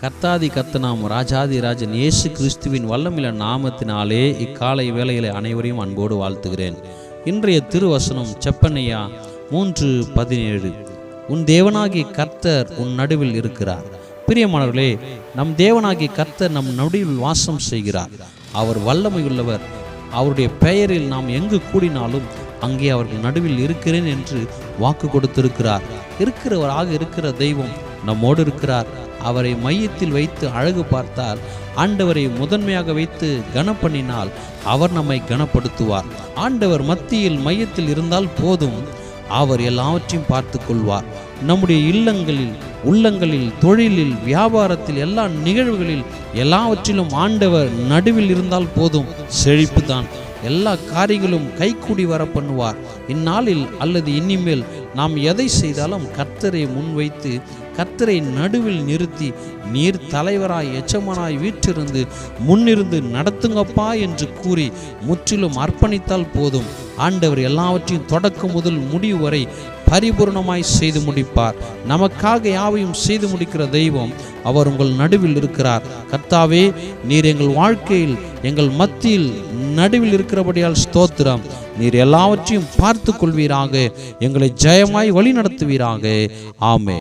கர்த்தாதி கர்த்தனாம் ராஜாதி ராஜன் இயேசு கிறிஸ்துவின் வல்லமில நாமத்தினாலே இக்காலை வேளையிலே அனைவரையும் அன்போடு வாழ்த்துகிறேன். இன்றைய திருவசனம் செப்பனையா மூன்று பதினேழு. உன் தேவனாகி கர்த்தர் உன் நடுவில் இருக்கிறார். பிரியமானவர்களே நம் தேவனாகி கர்த்தர் நம் நடுவில் வாசம் செய்கிறார். அவர் வல்லமையுள்ளவர். அவருடைய பெயரில் நாம் எங்கு கூடினாலும் அங்கே அவர்கள் நடுவில் இருக்கிறேன் என்று வாக்கு கொடுத்திருக்கிறார். இருக்கிறவராக இருக்கிற தெய்வம் நம்மோடு இருக்கிறார். அவரை மையத்தில் வைத்து அழகு பார்த்தால் ஆண்டவரை முதன்மையாக வைத்து கனப்பண்ணினால் அவர் நம்மை கனப்படுத்துவார். ஆண்டவர் மத்தியில் மையத்தில் இருந்தால் போதும் அவர் எல்லாவற்றையும் பார்த்து கொள்வார். நம்முடைய இல்லங்களில் உள்ளங்களில் தொழிலில் வியாபாரத்தில் எல்லா நிகழ்வுகளில் எல்லாவற்றிலும் ஆண்டவர் நடுவில் இருந்தால் போதும் செழிப்பு தான் எல்லா காரியங்களும் கைகூடி வர பண்ணுவார் இந்நாளில் அல்லது இனிமேல் நாம் எதை செய்தாலும் கர்த்தரை முன்வைத்து கர்த்தரை நடுவில் நிறுத்தி நீர் தலைவராய் எச்சமனாய் வீற்றிருந்து முன்னிருந்து நடத்துங்கப்பா என்று கூறி முற்றிலும் அர்ப்பணித்தால் போதும். ஆண்டவர் எல்லாவற்றையும் தொடக்கம் முதல் முடிவு வரை பரிபூர்ணமாய் செய்து முடிப்பார். நமக்காக யாவையும் செய்து முடிக்கிற தெய்வம் அவர் உங்கள் நடுவில் இருக்கிறார். கர்த்தாவே நீர் எங்கள் வாழ்க்கையில் எங்கள் மத்தியில் நடுவில் இருக்கிறபடியால் ஸ்தோத்திரம். நீர் எல்லாவற்றையும் பார்த்து கொள்வீராக எங்களை ஜெயமாய் வழி நடத்துவீராக ஆமே